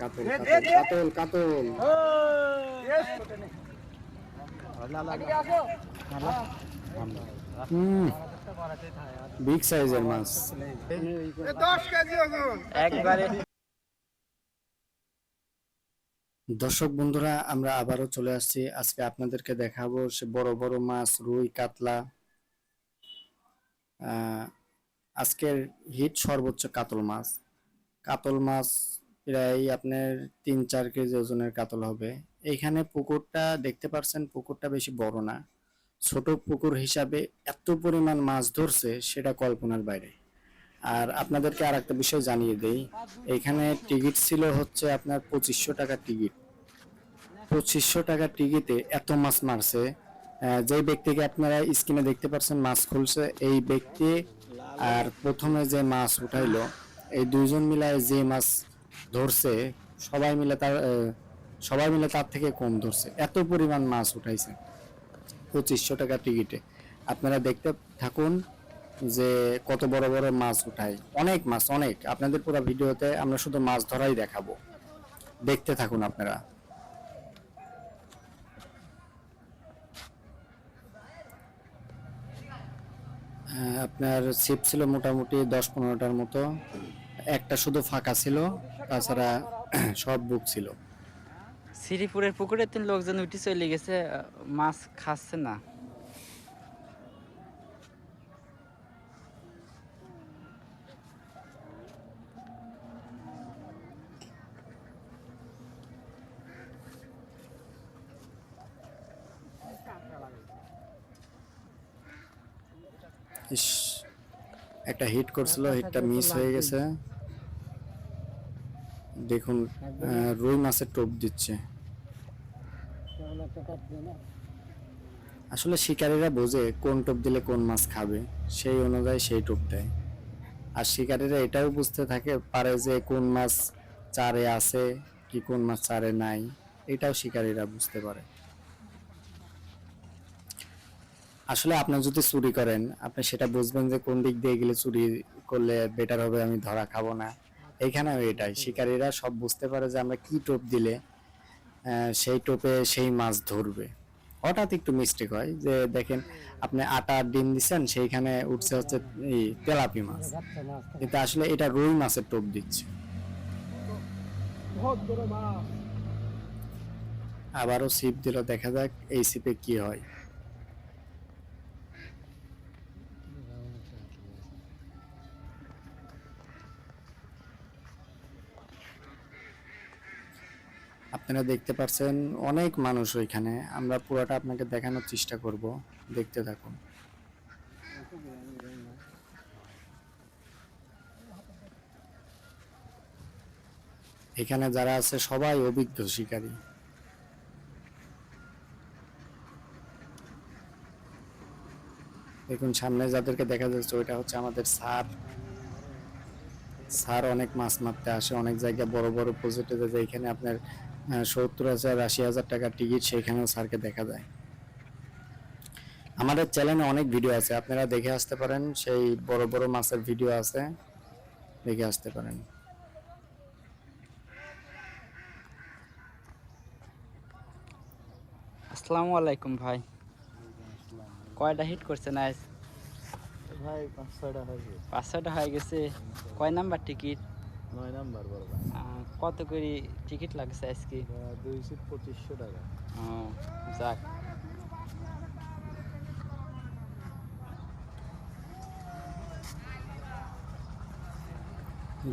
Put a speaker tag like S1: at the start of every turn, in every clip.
S1: কাতল কাতল কাতল বিগ সাইজের মাছ। দর্শক বন্ধুরা আমরা আবারও চলে আসছি। আজকে আপনাদেরকে দেখাবো সে বড় বড় মাছ রুই কাতলা। আহ, আজকের হিট সর্বোচ্চ কাতল মাছ। কাতল মাছ প্রায় আপনার তিন চার কেজি ওজনের কাতল হবে। এইখানে পুকুরটা, দেখতে পাচ্ছেন পুকুরটা বেশি বড় না। ছোট পুকুর হিসাবে এত পরিমাণ মাছ ধরছে সেটা কল্পনার বাইরে। আর আপনাদেরকে আর একটা বিষয় জানিয়ে দেই, এখানে টিকিট ছিল হচ্ছে আপনার পঁচিশশো টাকা টিকিট। পঁচিশশো টাকা টিকিটে এত মাছ মারছে যে ব্যক্তিকে আপনারা স্ক্রিনে দেখতে পাচ্ছেন মাছ খুলছে, এই ব্যক্তি আর প্রথমে যে মাছ উঠাইলো, এই দুইজন মিলায় যে মাছ ধরছে সবাই মিলে তার সবাই মিলে তার থেকে কম ধরছে। এত পরিমাণ মাছ উঠাইছে পঁচিশশো টাকা টিকিটে। আপনারা দেখতে থাকুন যে কত বড় বড় মাছ উঠায়। অনেক মাছ অনেক। আপনাদের পুরো ভিডিওতে আমরা শুধু মাছ ধরাই দেখাবো। দেখতে থাকুন আপনারা। আহ, আপনার ছিপ ছিল মোটামুটি দশ পনেরোটার মতো। একটা শুধু ফাঁকা ছিল তাছাড়া সব বুক ছিল।
S2: শ্রীপুরের পুকুরে তিন লোকজন উঠে চলে গেছে মাছ খাচ্ছে না।
S1: একটা হিট করছিল হিটটা মিস হয়ে গেছে। দেখুন রুই মাছের টোপ দিচ্ছে। আসলে শিকারীরা বোঝে কোন টোপ দিলে কোন মাছ খাবে, সেই অনুযায়ী সেই টোপ দেয়। আর শিকারীরা এটাও বুঝতে থাকে, পারে যে কোন মাছ চারে আছে কি কোন মাছ চারে নাই, এটাও শিকারীরা বুঝতে পারে। আসলে আপনি যদি চুরি করেন, আপনি সেটা বুঝবেন যে কোন দিক দিয়ে গেলে চুরি করলে বেটার হবে, আমি ধরা খাব না। এইখানেও এটাই। শিকারীরা সব বুঝতে পারে যে আমরা কি টোপ দিলে সেই টোপে সেই মাছ ধরবে। হঠাৎ একটু মিস্টেক হয় যে দেখেন আপনি আটা ডিম দিচ্ছেন সেইখানে উঠছে হচ্ছে এই তেলাপি মাছ। কিন্তু আসলে এটা রুই মাছের টোপ দিচ্ছে। আবারও সিপ দিল দেখা যাক এই সিপে কি হয়। আপনারা দেখতে পাচ্ছেন অনেক মানুষ ওইখানে। আমরা পুরোটা আপনাকে দেখানোর চেষ্টা করব। দেখতে থাকুন। এখানে যারা আছে, সবাই অভিজ্ঞ শিকারী। দেখুন, সামনে যাদেরকে দেখা যাচ্ছে, ওইটা হচ্ছে আমাদের স্যার। স্যার অনেক মাছ মারতে আসে, অনেক জায়গায় বড় বড় প্রজেক্টে যায় এখানে আপনার সত্তর হাজার আশি হাজার টাকার টিকিট সেখানেও স্যারকে দেখা যায়। আমাদের চ্যানেলে অনেক ভিডিও আছে আপনারা দেখে আসতে পারেন। সেই বড় বড় মাছের ভিডিও আছে দেখে আসতে পারেন।
S2: আসসালামু আলাইকুম ভাই। কয়টা হিট করছে না আজ?
S3: ভাই পাঁচ ছয়টা হয়েছে
S2: পাঁচ ছয়টা হয়ে গেছে। কয় নাম্বার টিকিট
S3: নয় নাম্বার বড়
S2: কত করে টিকিট লাগছে আজকে?
S3: দুই সিট পঁচিশশো টাকা।
S2: ও যাক।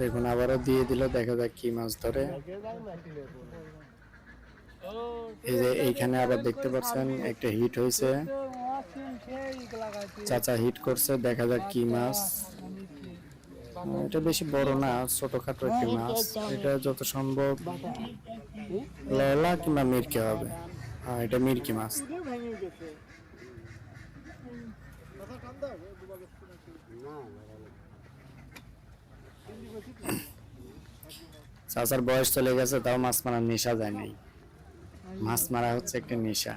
S1: দেখুন আবারও দিয়ে দিল দেখা যাক কি মাছ ধরে। এই যে এইখানে আবার দেখতে পাচ্ছেন একটা হিট হয়েছে। চাচা হিট করছে দেখা যাক কি মাছ। এটা বেশি বড় না ছোটখাটো একটি মাছ। এটা যত সম্ভব ললা কিংবা মিরকে হবে। হ্যাঁ এটা মিরকি মাছ। চাচার বয়স চলে গেছে তাও মাছ মারার নেশা যায় নাই। মাছ মারা হচ্ছে একটা নেশা।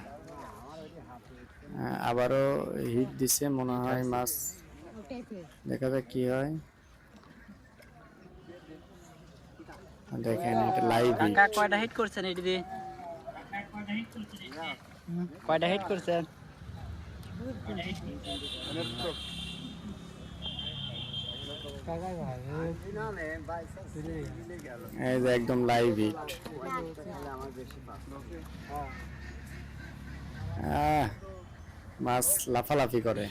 S1: আবারও হিট দিছে মনে হয় মাছ। দেখা যাক কি হয়। দেখেন এটা লাইভ
S2: কাকা কয়টা হিট করছেন এটি দিয়ে? কয়টা হিট করছেন?
S1: এই যে একদম লাইভ হিট মাছ লাফালাফি করে।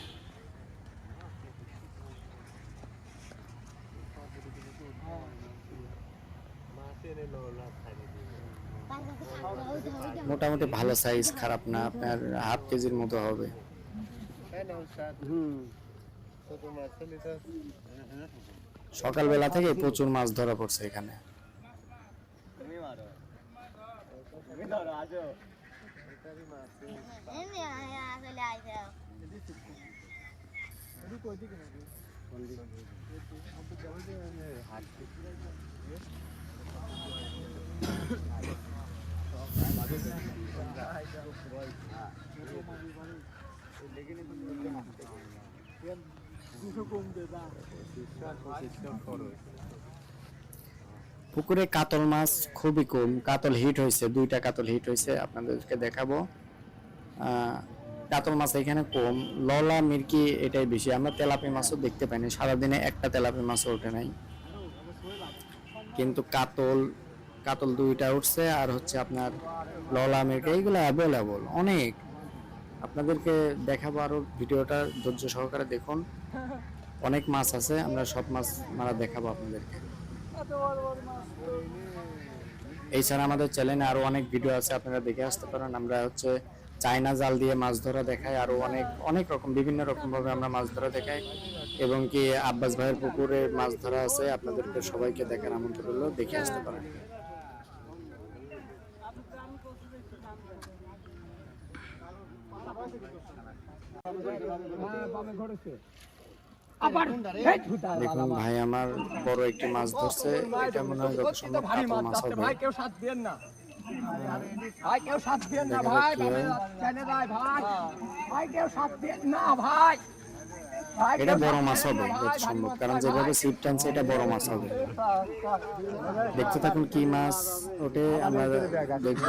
S1: মোটামুটি ভালো সাইজ খারাপ না, আপনার হাফ কেজির মতো হবে। সকালবেলা থেকে প্রচুর মাছ ধরা পড়ছে এখানে। পুকুরে কাতল মাছ খুবই কম। কাতল হিট হয়েছে, দুইটা কাতল হিট হয়েছে, আপনাদেরকে দেখাবো। কাতল মাছ এখানে কম। ললা, মির্কি এটাই বেশি। আমরা তেলাপি মাছও দেখতে পাইনি। সারাদিনে একটা তেলাপি মাছও ওঠে নাই। কিন্তু কাতল কাতল দুইটা উঠছে আর হচ্ছে আপনার ললা মির্কি এইগুলো অ্যাভেলেবল অনেক। আপনাদেরকে দেখাবো আরও ভিডিওটা ধৈর্য সহকারে দেখুন। অনেক মাছ আছে, আমরা সব মাছ মারা দেখাবো আপনাদেরকে। এছাড়া আমাদের চ্যানেলে আরও অনেক ভিডিও আছে, আপনারা দেখে আসতে পারেন। আমরা হচ্ছে চায়না জাল দিয়ে মাছ ধরা দেখাই, আরও অনেক অনেক রকম, বিভিন্ন রকম ভাবে আমরা মাছ ধরা দেখাই। এবং কি আব্বাস ভাইয়ের পুকুরে মাছ ধরা আছে, আপনাদেরকে সবাইকে দেখার আমন্ত্রণ রইল, দেখে আসতে পারেন। দেখুন ভাই আমার বড় একটি মাছ ধরছে। এটা মনে হয় যত সম্ভব কাতল মাছ হবে।
S4: ভাই কেউ সাথ দেন না। ভাই কেউ সাথ দেন না। ভাই
S1: যাক কি।
S4: জানে ভাই ভাই। ভাই কেউ সাথ দেন না ভাই। ভাই
S1: এটা বড় মাছ হবে যত সম্ভব। কারণ যেভাবে সিট টানছে এটা বড় মাছ হবে। দেখতে থাকুন কি মাছ ওঠে আমরা দেখব।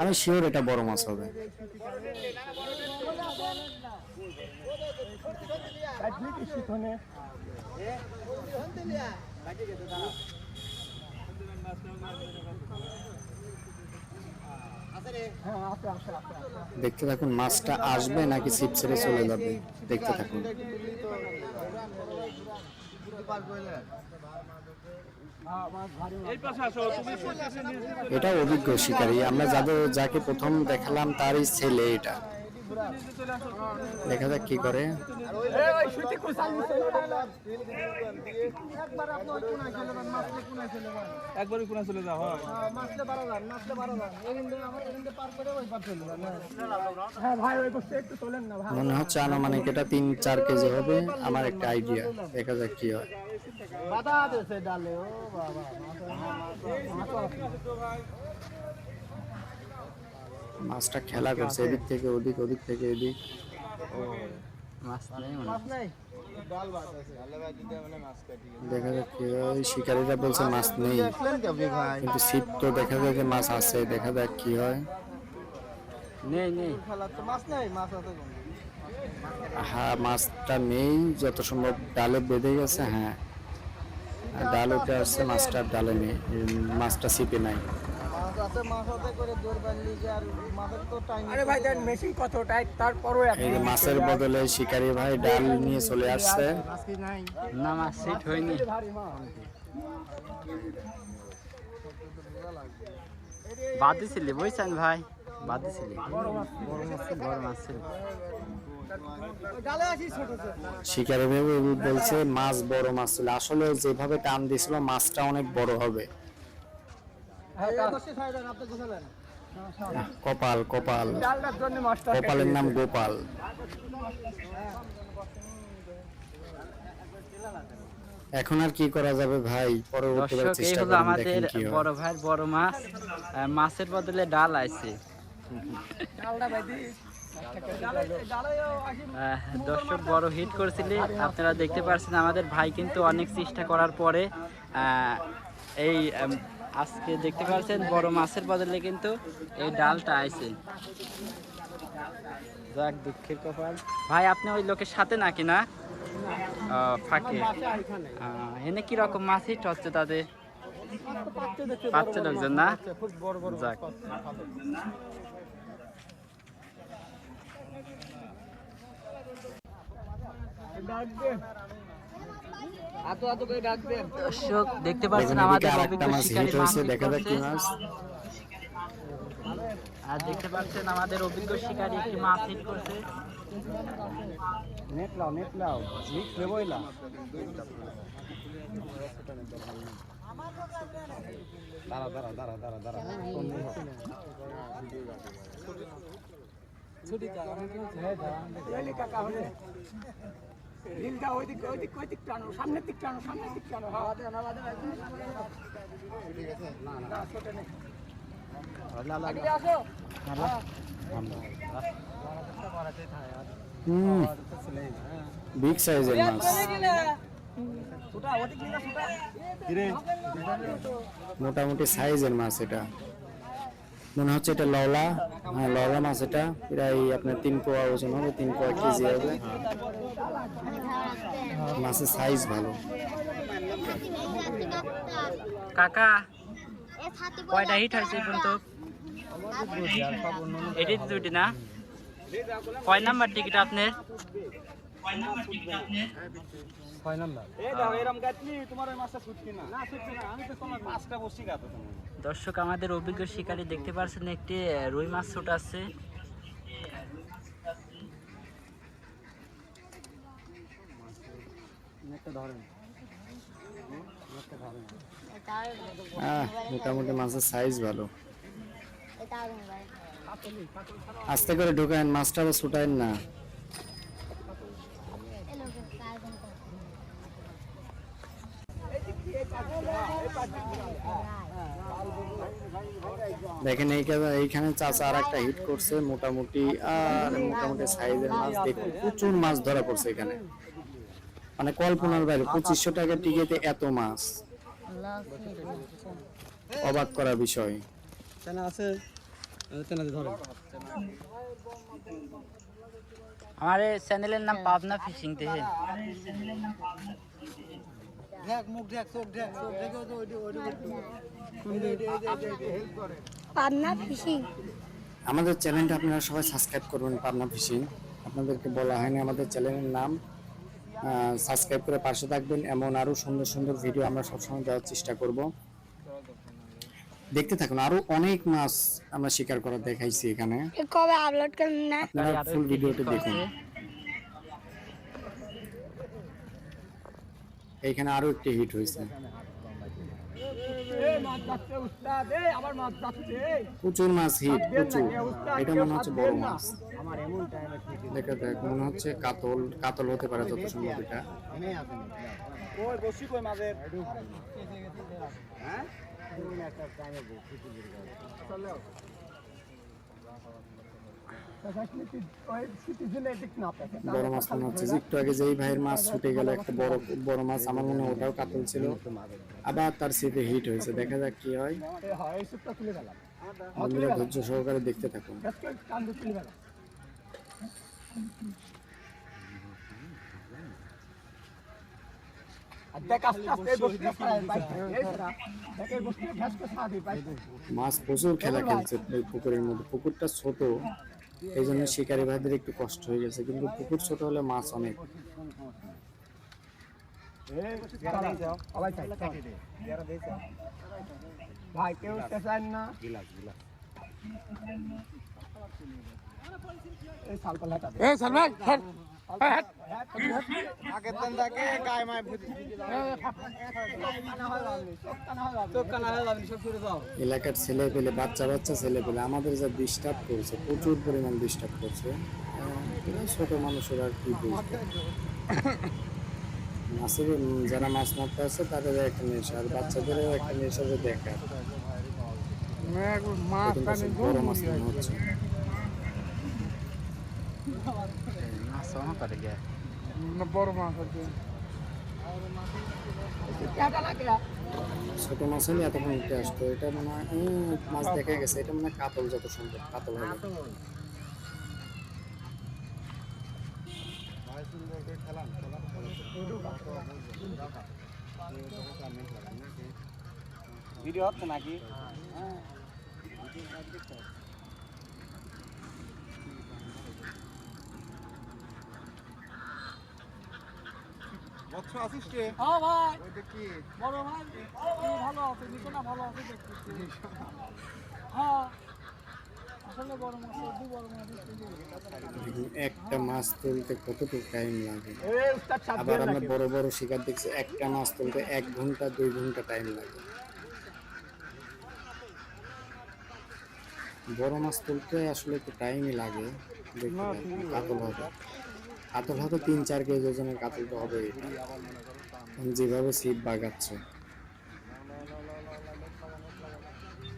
S1: আমি শিওর এটা বড় মাছ হবে। দেখতে থাকুন, মাছটা আসবে নাকি সিট ছেড়ে চলে যাবে? দেখতে থাকুন। এটা অভিজ্ঞ শিকারী। আমরা যাদের যাকে প্রথম দেখালাম তারই ছেলে এটা। দেখা যাক কি করে।
S4: একবার
S3: কোনা চলে যাও
S1: মনে হচ্ছে আনুমানিক এটা তিন চার কেজি হবে আমার একটা আইডিয়া দেখা যাক কি হয়।
S4: বাধা দিয়েছে ডালে ও বাবা
S1: মাছটা খেলা করছে এদিক থেকে ওদিক ওদিক থেকে এদিক।
S2: মাছ নেই।
S4: মাছ নাই।
S3: ডাল ভাত আছে আলে ভাই দিতে মাছ কাটি।
S1: দেখা যাক কি হয় শিকারীরা বলছে মাছ নেই।
S3: দেখলেন কি আপনি ভাই?
S1: কিন্তু ছিপ তো দেখা যায় যে মাছ আছে দেখা যাক কি হয়।
S2: নেই নেই।
S4: খেলা তো মাছ নাই মাছ আছে কোন
S1: হ্যাঁ মাছটা নেই যত সম্ভব ডালে বেঁধে গেছে হ্যাঁ। ডাল উঠে আসছে মাছটা ডালে নেই মাছটা ছিপে নাই।
S4: মাছ মাছ মাছের তো টাইম আরে ভাই দেন মেশিন কত টাইট তারপরও
S1: এই যে মাছের বদলে শিকারী ভাই ডাল নিয়ে চলে আসছে।
S4: মাছ
S2: না মাছ সিট হয়নি। বাদ দিছিলি বুঝছেন ভাই? বাদ দিছিলি। বড় মাছ।
S4: ছোট ছোট
S1: শিকারী ভাই বলছে মাছ বড় মাছ ছিল। আসলে যেভাবে টান দিছিল মাছটা অনেক বড় হবে। কপাল কপাল। কপালের নাম গোপাল। এখন আর কি করা যাবে ভাই? পরে চেষ্টা
S2: আমাদের বড় ভাইয়ের বড় মাছ। মাছের বদলে ডাল আইছে।
S4: ডালটা ভাই
S2: দর্শক বড় হিট করেছিলি। আপনারা দেখতে পাচ্ছেন আমাদের ভাই কিন্তু অনেক চেষ্টা করার পরে এই আজকে দেখতে পাচ্ছেন বড় মাছের বদলে কিন্তু এই ডালটা আইছে। যাক, দুঃখের কপাল। ভাই, আপনি ওই লোকের সাথে নাকি না? ফাঁকে। এনে কি রকম মাছ হিট হচ্ছে তাদের? পাচ্ছে লোকজন না? যাক। দর্শক দেখতে পাচ্ছেন আমাদের
S1: দেখা যাক কি। মাছ।
S2: আর দেখতে পাচ্ছেন আমাদের অভিজ্ঞ শিকারী একটি মাছ হিট করছে।
S4: নেট লাও নেট লাও মিক্স লেবই লা দাঁড়া দাঁড়া দাঁড়া দাঁড়া দাঁড়া ছুটি কাকা হলে। রিলটা ওই দিক ওই দিক ওই দিক টানো, সামনের দিক টানো, সামনের দিক টানো। হাওয়া দে হাওয়া দে ঠিক আছে না না ছোট নেই
S1: বিগ সাইজের মাছ। মোটামুটি সাইজের মাছ এটা। মনে হচ্ছে এটা লওলা হ্যাঁ লওলা মাছ এটা। প্রায় আপনার তিন পোয়া ওজন হবে, তিন পোয়া কেজি হবে। মাছের সাইজ ভালো।
S2: কাকা কয়টা হিট হয়েছে পর্যন্ত এটি দুটি না? কয় নাম্বার টিকিট আপনার
S4: ছয় নাম্বার
S3: এই দাও এরম গাছলি তোমার ওই মাছটা ছুটকি না। না ছুটকি না আমি তো তোমার মাছটা বসি গাতো তুমি।
S2: দর্শক আমাদের অভিজ্ঞ শিকারী দেখতে পাচ্ছেন একটি রুই মাছ ছোট আছে
S4: নেটটা ধরেন নেটটা ধরেন
S1: আহ মোটামুটি মাছের সাইজ ভালো। আস্তে করে ঢোকায় মাছটা আবার ছুটায় না। দেখেন এইখানে এইখানে চাচা আর একটা হিট করছে, মোটামুটি, আর মোটামুটি সাইজের মাছ দেখুন, প্রচুর মাছ ধরা পড়ছে এখানে। মানে কল্পনার বাইরে পঁচিশশো টাকা টিকিটে এত মাছ। অবাক করা বিষয়।
S4: আছে?
S2: আমার এই চ্যানেলের নাম পাবনা ফিশিং দেখে
S4: দেখ মুখ দেখ চোখ দেখ চোখ দেখে ওই যে ওই যে হেল্প করে।
S5: পাবনা ফিশিং।
S1: আমাদের চ্যানেলটা আপনারা সবাই সাবস্ক্রাইব করবেন পাবনা ফিশিং। আপনাদেরকে বলা হয়নি আমাদের চ্যানেলের নাম। সাবস্ক্রাইব করে পাশে থাকবেন এমন আরও সুন্দর সুন্দর ভিডিও আমরা সবসময় দেওয়ার চেষ্টা করব। দেখতে থাকুন আরও অনেক মাছ আমরা শিকার করা দেখাইছি এখানে।
S5: কবে আপলোড করবেন না?
S1: আপনারা
S2: আরও
S1: ফুল
S2: একটি
S1: ভিডিওটি দেখুন। এইখানে আরও একটি হিট হয়েছে।
S4: এই মাছ যাচ্ছে উস্তাদ এই আবার মাছ যাচ্ছে এই
S1: প্রচুর মাছ হিট প্রচুর। এটা মনে হচ্ছে বড় মাছ। দেখা দেখ মনে হচ্ছে কাতল কাতল হতে পারে যত সম্ভব এটা।
S4: হ্যাঁ?
S1: বড় মাছ মনে হচ্ছে। যে একটু আগে যেই ভাইয়ের মাছ ছুটে গেল একটা বড় বড় মাছ আমার মনে হয় ওটাও কাতল ছিল। আবার তার সিপে হিট হয়েছে। দেখা যাক কি হয়।
S4: হয়
S1: বন্ধুরা ধৈর্য সহকারে দেখতে থাকুন। মাছ প্রচুর খেলা খেলছে পুকুরের মধ্যে। পুকুরটা ছোট এই জন্য শিকারী ভাইদের একটু কষ্ট হয়ে গেছে কিন্তু পুকুর ছোট হলে মাছ অনেক।
S4: ভাই কেউ না। এই
S3: আগের দিন গায়ে মায়।
S1: এলাকার ছেলে পেলে বাচ্চা বাচ্চা ছেলে পেলে আমাদের যা ডিস্টার্ব করছে প্রচুর পরিমাণ ডিস্টার্ব করছে। ছোট মানুষের আর কি মাছের যারা মাছ মারতে আছে তাদের একটা নেশা আর বাচ্চাদেরও একটা নেশা যে দেখা মাছ হচ্ছে।
S2: মাছ গে
S4: পেটা না কেয়া?
S1: ছোট মাছ হলে এতক্ষণ উঠে আসতো। এটা মনে হয় মাছ দেখা গেছে। এটা মনে হয় কাতল যত সম্ভব কাতল
S3: ভিডিও হচ্ছে নাকি?
S4: হ্যাঁ। ভাই। বড় ভাই ও ভালো আছে ভালো আছে দেখতেছি হ্যাঁ বড় মাছ দু বড় মাছ।
S1: দেখুন, একটা মাছ তুলতে কতটুকু টাইম লাগে? আবার আমরা বড় বড় শিকার দেখছি একটা মাছ তুলতে এক ঘণ্টা দুই ঘণ্টা টাইম লাগে। বড় মাছ তুলতে আসলে একটু টাইমই লাগে দেখতে কাতল হবে। কাতল হয়তো তিন চার কেজি ওজনের কাতল তো হবে যেভাবে সিট বাগাচ্ছে।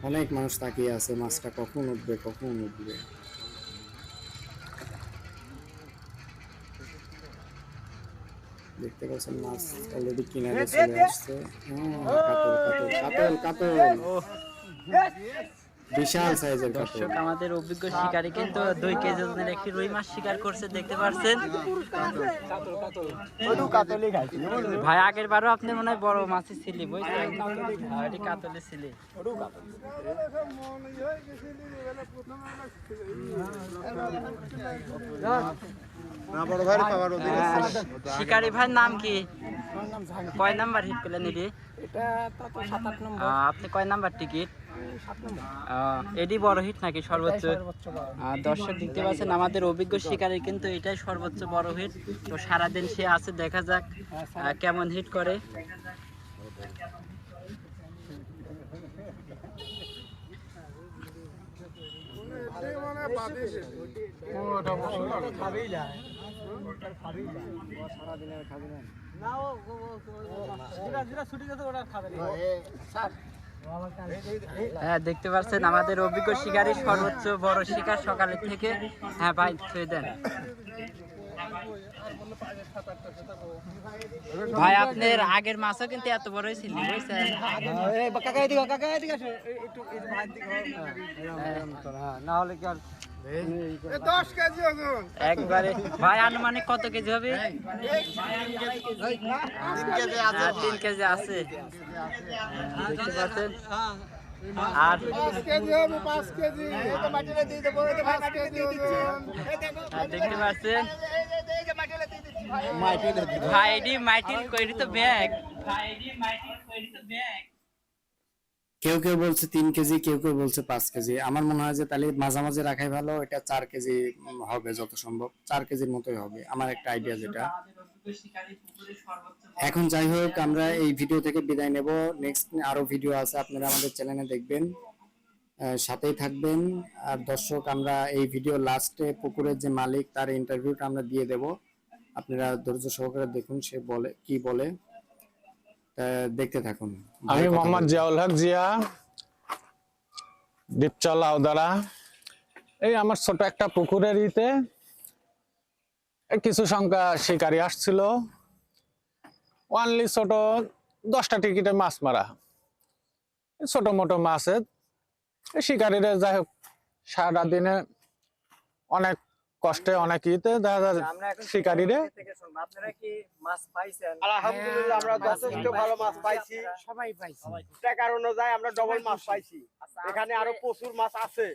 S1: অনেক মানুষ তাকিয়ে আছে মাছটা কখন উঠবে কখন উঠবে। দেখতে পাচ্ছেন মাছ অলরেডি কিনারে চলে আসছে। হ্যাঁ, কাতল কাতল কাতল। কাতল বিশাল সাইজের
S2: দর্শক আমাদের অভিজ্ঞ শিকারী কিন্তু দুই কেজি ওজনের একটি রুই মাছ শিকার করছে দেখতে পাচ্ছেন ভাই আগের বারও আপনি মনে হয় বড় মাছই ছিলি বুঝছেন? হ্যাঁ, এটি কাতলে ছিলি শিকারি ভাইয়ের নাম কি? কয় নাম্বার হিট পেলেন এটি?
S4: এটা সাত আট নম্বর।
S2: আপনি কয় নাম্বার টিকিট?
S4: নম্বর
S2: বড় হিট নাকি সর্বোচ্চ দর্শক দেখতে পাচ্ছেন আমাদের অভিজ্ঞ শিকারী কিন্তু এটাই সর্বোচ্চ বড় হিট তো সারাদিন সে আছে দেখা যাক কেমন হিট করে
S4: না ও যেটা ছুটি গেছে ওটা খাবে না স্যার
S2: হ্যাঁ দেখতে পাচ্ছেন আমাদের অভিজ্ঞ শিকারী সর্বোচ্চ বড় শিকার সকালে থেকে। হ্যাঁ ভাই ছুঁয়ে দেন। ভাই আপনার আগের মাছও কিন্তু এত বড় ছিল বুঝছেন?
S4: ভাই দিকে না হলে কি আর
S2: একবারে। ভাই আনুমানিক কত কেজি হবে? হ্যাঁ, তিন কেজি আছে। হ্যাঁ, দেখতে পাচ্ছেন? আর আর দেখতে পাচ্ছেন? ভাইডি মাইটিল কইরি তো ব্যাগ। ভাইডি মাইটিল কইরি তো ব্যাগ।
S1: কেউ কেউ বলছে তিন কেজি, কেউ কেউ বলছে পাঁচ কেজি। আমার মনে হয় যে তাহলে মাঝামাঝি রাখাই ভালো, এটা চার কেজি হবে যত সম্ভব। চার কেজির মতোই হবে, আমার একটা আইডিয়া যেটা। এখন যাই হোক, আমরা এই ভিডিও থেকে বিদায় নেব। নেক্সট আরও ভিডিও আছে, আপনারা আমাদের চ্যানেলে দেখবেন। সাথেই থাকবেন। আর দর্শক, আমরা এই ভিডিও লাস্টে পুকুরের যে মালিক, তার ইন্টারভিউটা আমরা দিয়ে দেব। আপনারা ধৈর্য সহকারে দেখুন, সে বলে, কি বলে। দেখতে থাকুন।
S6: আমি মোহাম্মদ জিয়াউল হক জিয়া ডিপচল আওদারা। এই আমার ছোট একটা পুকুরের ইতে কিছু সংখ্যা শিকারি আসছিল। ওয়ানলি ছোট দশটা টিকিটে মাছ মারা। ছোট মোটো মাছের এই শিকারিরা যাই হোক সারাদিনে অনেক কষ্টে অনেক ইতে শিকারিরে।
S4: আপনারা কি মাছ পাইছেন?
S3: আলহামদুলিল্লাহ আমরা যথেষ্ট ভালো মাছ পাইছি।
S4: সবাই পাইছি।
S3: টাকার অনুযায়ী আমরা ডবল মাছ পাইছি। এখানে আরও প্রচুর মাছ আছে।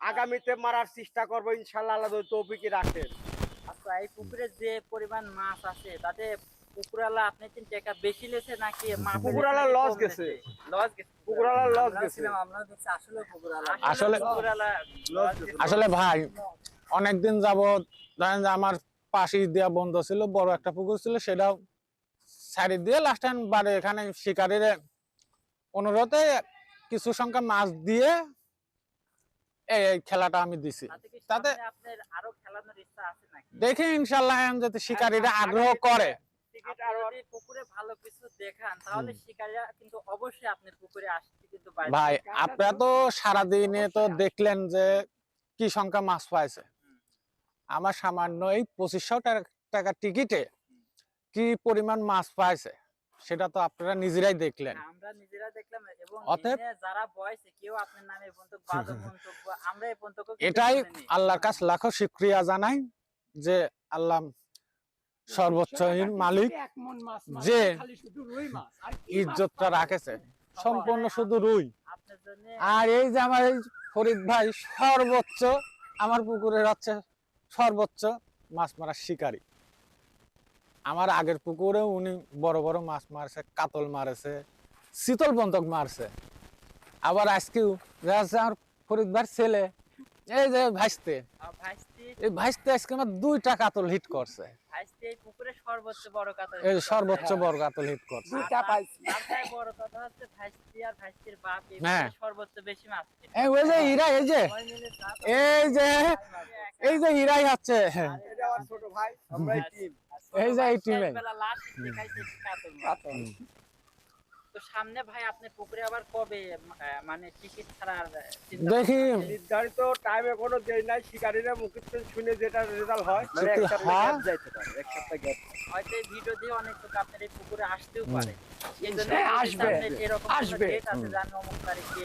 S3: আগামীতে মারার চেষ্টা করব ইনশাল্লাহ আল্লাহ যদি তৌফিকি রাখেন।
S2: আচ্ছা এই পুকুরে যে পরিমাণ মাছ আছে তাতে পুকুরালা আপনি তিন টাকা বেশি লেছে নাকি
S3: পুকুরালা
S2: কম
S3: গেছে।
S2: loss গেছে।
S3: পুকুরালা লস গেছে।
S2: আমরা দেখছি আসলে পুকুরালা।
S6: আসলে-
S2: পুকুরালা।
S6: আসলে ভাই অনেকদিন যাবত ধরেন যে আমার পাশে দেওয়া বন্ধ ছিল বড় একটা পুকুর ছিল সেটাও সাইড দিয়ে লাস্ট টাইম বাড়ি এখানে শিকারির অনুরোধে কিছু সংখ্যা মাছ দিয়ে এই খেলাটা আমি দিছি।
S2: তাতে
S6: দেখি ইনশাল্লাহ যাতে শিকারীরা আগ্রহ করে। ভাই আপনারা তো সারাদিনে তো দেখলেন যে কি সংখ্যা মাছ পাইছে। আমার সামান্য এই পঁচিশশো টাকা টিকিটে কি পরিমাণ মাছ পাইছে সেটা তো আপনারা নিজেরাই দেখলেন।
S7: আমরা নিজেরা দেখলাম এবং
S6: অতএব-
S7: এখানে যারা বয়সে কেউ আপনার নামে এই পর্যন্ত বাজে মন্তব্য আমরা এই পর্যন্ত
S6: এটাই আল্লাহর কাছে লাখো শুক্রিয়া জানাই যে আল্লাহ সর্বোচ্চ মালিক যে ইজ্জতটা রাখেছে সম্পূর্ণ শুধু রুই। আর এই যে আমার এই ফরিদ ভাই সর্বোচ্চ আমার পুকুরের হচ্ছে সর্বোচ্চ মাছ মারার শিকারী। আমার আগের পুকুরেও উনি বড় বড় মাছ মারছে কাতল মারেছে শীতল বন্ধক মারছে। আবার আজকেও দেখা যাচ্ছে আমার ফরিদ ভাইয়ের ছেলে এই যে ভাইস্তে
S7: আহ,
S6: এই ভাইস্তে আজকে আমার দুইটা কাতল হিট করছে।
S7: ভাইস্তি এই পুকুরে সর্বোচ্চ বড় কথা
S6: এই সর্বোচ্চ বড় কাতল হিট করছে।
S4: দুইটা পাইছি।
S7: তার থেকে বড় কথা হচ্ছে ভাইস্তি আর ভাইস্তির বাপ এই
S6: হ্যাঁ।
S7: পুকুরে সর্বোচ্চ বেশি মাছ পেয়েছে।
S6: এই যে এই যে এই যে হীরাই হচ্ছে
S3: ছোট ভাই আমরা টিম
S6: এই যে এই টিমে
S7: বেলা last দেখাইছে কাতল মাছ। তো সামনে ভাই আপনি পুকুরে আবার কবে মানে টিকিট ছাড়া আর চিন্তা
S6: দেখি।
S3: নির্ধারিত টাইমে কোনো দেরি নাই শিকারীরা মুখের শুনে যেটা রেজাল্ট হয় মানে এক সপ্তাহ
S6: হ্যাঁ।
S3: যাইতে পারে এক সপ্তাহ গ্যাপ
S7: হয়তো এই ভিডিও দিয়ে অনেক লোক আপনার এই পুকুরে আসতেও পারে।
S4: আসবে,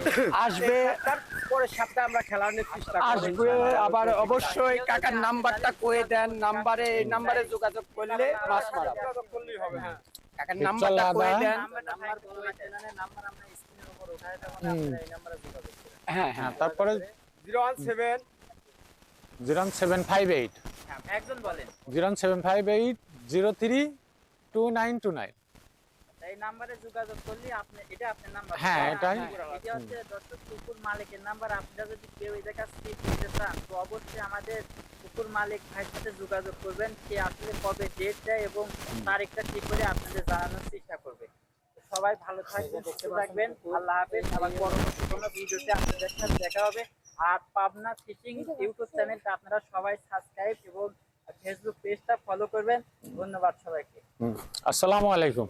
S3: পরের সপ্তাহে আমরা খেলানোর চেষ্টা
S4: আসবে আবার অবশ্যই কাকার নাম্বারটা কয়ে দেন নাম্বারে এই নাম্বারে যোগাযোগ করলে মাছ
S3: যোগাযোগ করলেই হবে হ্যাঁ।
S4: কাকার নাম্বারটা
S6: দাদা।
S4: দেন।
S7: নাম্বারটা বলে চ্যানেলের নাম্বার আমরা স্ক্রিনের উপর উঠাই দেবো আপনারা এই নাম্বারে যোগাযোগ
S4: হ্যাঁ
S6: হ্যাঁ
S4: হ্যাঁ
S6: তারপরে
S3: zero one seven
S6: zero seven five eight.
S7: হ্যাঁ একজন বলেন।
S6: Zero seven five eight zero three two nine two nine.
S7: এই নাম্বারে যোগাযোগ করলে আপনি এটা আপনার নাম্বার।
S6: হ্যাঁ, এটাই।
S7: এটা হচ্ছে দর্শক কুকুর মালিকের নাম্বার। আপনারা যদি কেউ এই জায়গা স্কিপ নিতে চান তো অবশ্যই আমাদের কুকুর মালিক ভাইয়ের সাথে যোগাযোগ করবেন সে আসলে কবে ডেট দেয় এবং তারিখটা ঠিক করে আপনাদের জানানোর চেষ্টা করবে। সবাই ভালো থাকবেন সুস্থ থাকবেন আল্লাহ হাফেজ। আবার পরবর্তী কোনো ভিডিওতে আপনাদের সাথে দেখা হবে। আর পাবনা ফিশিং ইউটিউব চ্যানেলটা আপনারা সবাই সাবস্ক্রাইব এবং ফেসবুক পেজটা ফলো করবেন। ধন্যবাদ সবাইকে।
S6: আসসালামু আলাইকুম।